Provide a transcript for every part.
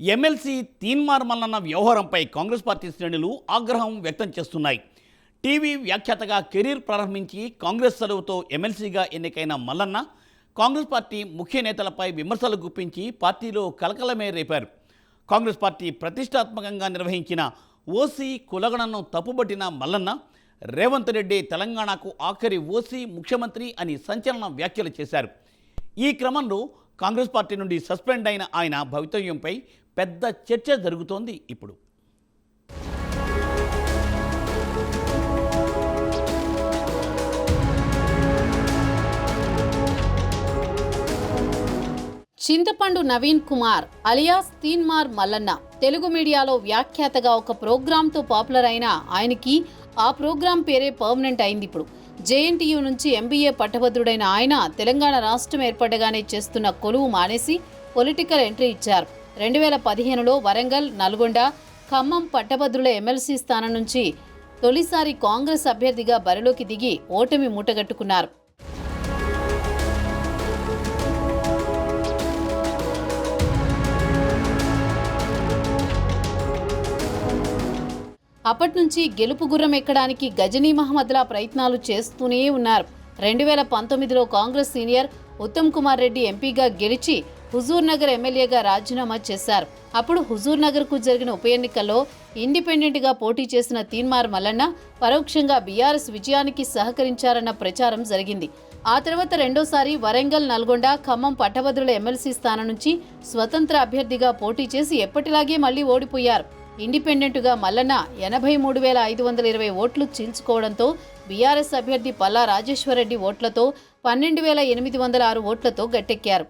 MLC Teenmar Mallanna వ్యవహారంపై Congress party శ్రేణులు ఆగ్రహం వ్యక్తం చేస్తున్నాయి. టీవీ వ్యాఖ్యాతగా కెరీర్ ప్రారంభించి కాంగ్రెస్ సెలవుతో ఎమ్మెల్సీగా ఎన్నికైన మల్లన్న కాంగ్రెస్ పార్టీ ముఖ్య నేతలపై విమర్శలు గుప్పించి పార్టీలో కలకలమే రేపారు. కాంగ్రెస్ పార్టీ ప్రతిష్టాత్మకంగా నిర్వహించిన ఓసీ కులగణను తప్పుబట్టిన మల్లన్న రేవంత్ రెడ్డి తెలంగాణకు ఆఖరి ఓసీ ముఖ్యమంత్రి అని సంచలన వ్యాఖ్యలు చేశారు. ఈ క్రమంలో కాంగ్రెస్ పార్టీ నుండి సస్పెండ్ అయిన ఆయన భవితవ్యంపై పెద్ద చర్చ జరుగుతోంది ఇప్పుడు. చింతపండు నవీన్ కుమార్ అలియాస్ తీన్మార్ మల్లన్న తెలుగు మీడియాలో వ్యాఖ్యాతగా ఒక ప్రోగ్రాంతో పాపులర్ అయిన ఆయనకి ఆ ప్రోగ్రాం పేరే పర్మనెంట్ అయింది ఇప్పుడు. జేఎన్టీయూ నుంచి ఎంబీఏ పట్టభద్రుడైన ఆయన తెలంగాణ రాష్ట్రం ఏర్పడగానే చేస్తున్న కొలువు మానేసి పొలిటికల్ ఎంట్రీ ఇచ్చారు. రెండు వేల పదిహేనులో వరంగల్ నల్గొండ ఖమ్మం పట్టభద్రుల ఎమ్మెల్సీ స్థానం నుంచి తొలిసారి కాంగ్రెస్ అభ్యర్థిగా బరిలోకి దిగి ఓటమి మూటగట్టుకున్నారు. అప్పటి నుంచి గెలుపు గుర్రం ఎక్కడానికి గజనీ మహమ్మద్లా ప్రయత్నాలు చేస్తూనే ఉన్నారు. రెండు వేల పంతొమ్మిదిలో కాంగ్రెస్ సీనియర్ ఉత్తమ్ కుమార్ రెడ్డి ఎంపీగా గెలిచి హుజూర్ నగర్ ఎమ్మెల్యేగా రాజీనామా చేశారు. అప్పుడు హుజూర్ నగర్కు జరిగిన ఉప ఎన్నికల్లో ఇండిపెండెంట్గా పోటీ చేసిన తీన్మార్ మల్లన్న పరోక్షంగా బీఆర్ఎస్ విజయానికి సహకరించారన్న ప్రచారం జరిగింది. ఆ తర్వాత రెండోసారి వరంగల్ నల్గొండ ఖమ్మం పట్టభద్రుల ఎమ్మెల్సీ స్థానం నుంచి స్వతంత్ర అభ్యర్థిగా పోటీ చేసి ఎప్పటిలాగే మళ్ళీ ఓడిపోయారు. ఇండిపెండెంట్గా మల్లన్న ఎనభై మూడు వేల ఐదు వందల ఇరవై ఓట్లు చీల్చుకోవడంతో బీఆర్ఎస్ అభ్యర్థి పల్లా రాజేశ్వరరెడ్డి ఓట్లతో పన్నెండు వేల ఎనిమిది వందల ఆరు ఓట్లతో గట్టెక్కారు.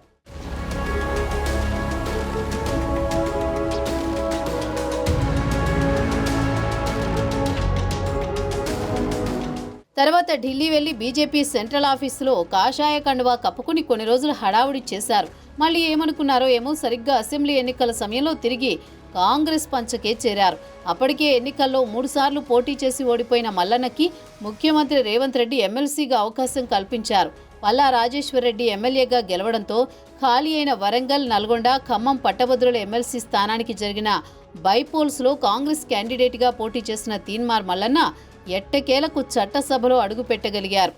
తర్వాత ఢిల్లీ వెళ్ళి బీజేపీ సెంట్రల్ ఆఫీసులో కాషాయ కండువా కప్పుకుని కొన్ని రోజులు హడావుడి చేశారు. మళ్ళీ ఏమనుకున్నారో ఏమో సరిగ్గా అసెంబ్లీ ఎన్నికల సమయంలో తిరిగి కాంగ్రెస్ పంచకే చేరారు. అప్పటికే ఎన్నికల్లో మూడుసార్లు పోటీ చేసి ఓడిపోయిన మల్లన్నకి ముఖ్యమంత్రి రేవంత్ రెడ్డి ఎమ్మెల్సీగా అవకాశం కల్పించారు. పల్లా రెడ్డి ఎమ్మెల్యేగా గెలవడంతో ఖాళీ అయిన వరంగల్ నల్గొండ ఖమ్మం పట్టభద్రుల ఎమ్మెల్సీ స్థానానికి జరిగిన బైపోల్స్లో కాంగ్రెస్ క్యాండిడేట్గా పోటీ చేసిన తీన్మార్ మల్లన్న ఎట్టకేలకు చట్టసభలో అడుగుపెట్టగలిగారు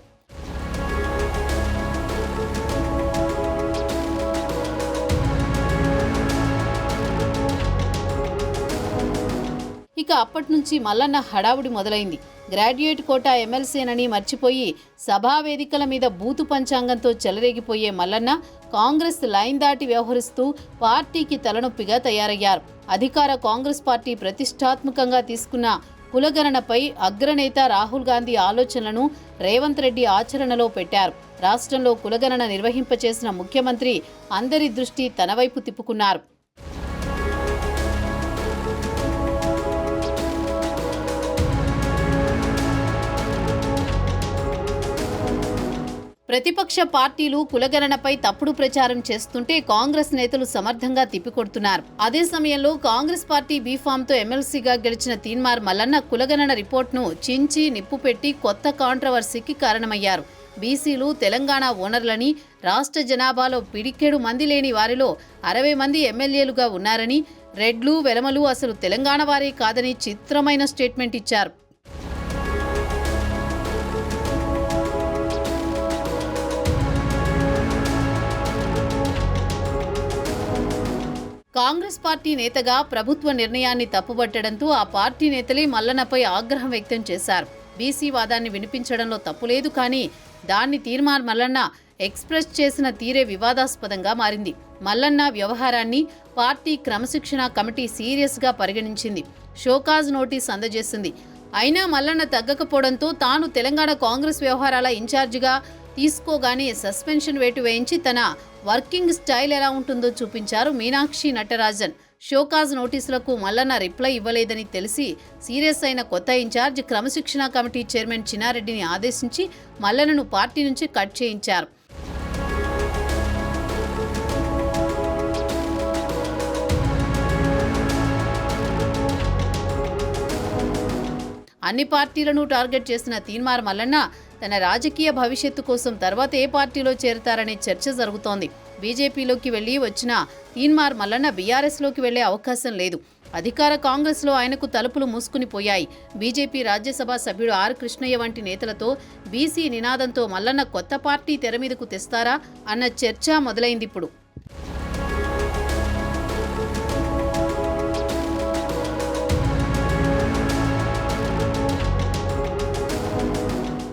ఇక అప్పటి నుంచి మల్లన్న హడావుడి మొదలైంది. గ్రాడ్యుయేట్ కోటా ఎమ్మెల్సీనని మర్చిపోయి సభా వేదికల మీద బూతు పంచాంగంతో చెలరేగిపోయే మల్లన్న కాంగ్రెస్ లైన్ దాటి వ్యవహరిస్తూ పార్టీకి తలనొప్పిగా తయారయ్యారు. అధికార కాంగ్రెస్ పార్టీ ప్రతిష్టాత్మకంగా తీసుకున్న కులగణనపై అగ్రనేత రాహుల్ గాంధీ ఆలోచనలను రేవంత్ రెడ్డి ఆచరణలో పెట్టారు. రాష్ట్రంలో కులగణన నిర్వహింపచేసిన ముఖ్యమంత్రి అందరి దృష్టి తన వైపు తిప్పుకున్నారు. ప్రతిపక్ష పార్టీలు కులగణనపై తప్పుడు ప్రచారం చేస్తుంటే కాంగ్రెస్ నేతలు సమర్థంగా తిప్పికొడుతున్నారు. అదే సమయంలో కాంగ్రెస్ పార్టీ బీఫామ్తో ఎమ్మెల్సీగా గెలిచిన తీన్మార్ మల్లన్న కులగణన రిపోర్ట్ను చించి నిప్పు పెట్టి కొత్త కాంట్రవర్సీకి కారణమయ్యారు. బీసీలు తెలంగాణ ఓనర్లని రాష్ట్ర జనాభాలో పిడికెడు మంది లేని వారిలో అరవై మంది ఎమ్మెల్యేలుగా ఉన్నారని రెడ్లు వెలమలు అసలు తెలంగాణ వారే కాదని చిత్రమైన స్టేట్మెంట్ ఇచ్చారు. కాంగ్రెస్ పార్టీ నేతగా ప్రభుత్వ నిర్ణయాన్ని తప్పుబట్టడంతో ఆ పార్టీ నేతలే మల్లన్నపై ఆగ్రహం వ్యక్తం చేశారు. బీసీ వాదాన్ని వినిపించడంలో తప్పులేదు కానీ దాన్ని తీర్మాన్ మల్లన్న ఎక్స్ప్రెస్ చేసిన తీరే వివాదాస్పదంగా మారింది. మల్లన్న వ్యవహారాన్ని పార్టీ క్రమశిక్షణ కమిటీ సీరియస్గా పరిగణించింది. Show cause notice అందజేసింది. అయినా మల్లన్న తగ్గకపోవడంతో తాను తెలంగాణ కాంగ్రెస్ వ్యవహారాల ఇన్ఛార్జిగా తీసుకోగానే సస్పెన్షన్ వేటు వేయించి తన వర్కింగ్ స్టైల్ ఎలా ఉంటుందో చూపించారు మీనాక్షి నటరాజన్. షోకాజ్ నోటీసులకు మల్లన్న రిప్లై ఇవ్వలేదని తెలిసి సీరియస్ అయిన కొత్త ఇన్ఛార్జ్ క్రమశిక్షణ కమిటీ చైర్మన్ చిన్నారెడ్డిని ఆదేశించి మల్లన్నను పార్టీ నుంచి కట్ చేయించారు. అన్ని పార్టీలను టార్గెట్ చేసిన తీన్మార్ మల్లన్న తన రాజకీయ భవిష్యత్తు కోసం తర్వాత ఏ పార్టీలో చేరతారనే చర్చ జరుగుతోంది. బీజేపీలోకి వెళ్ళి వచ్చిన తీన్మార్ మల్లన్న బీఆర్ఎస్లోకి వెళ్ళే అవకాశం లేదు. అధికార కాంగ్రెస్లో ఆయనకు తలుపులు మూసుకుని పోయాయి. బీజేపీ రాజ్యసభ సభ్యుడు ఆర్ కృష్ణయ్య వంటి నేతలతో బీసీ నినాదంతో మల్లన్న కొత్త పార్టీ తెర మీదకు తెస్తారా అన్న చర్చ మొదలైంది ఇప్పుడు.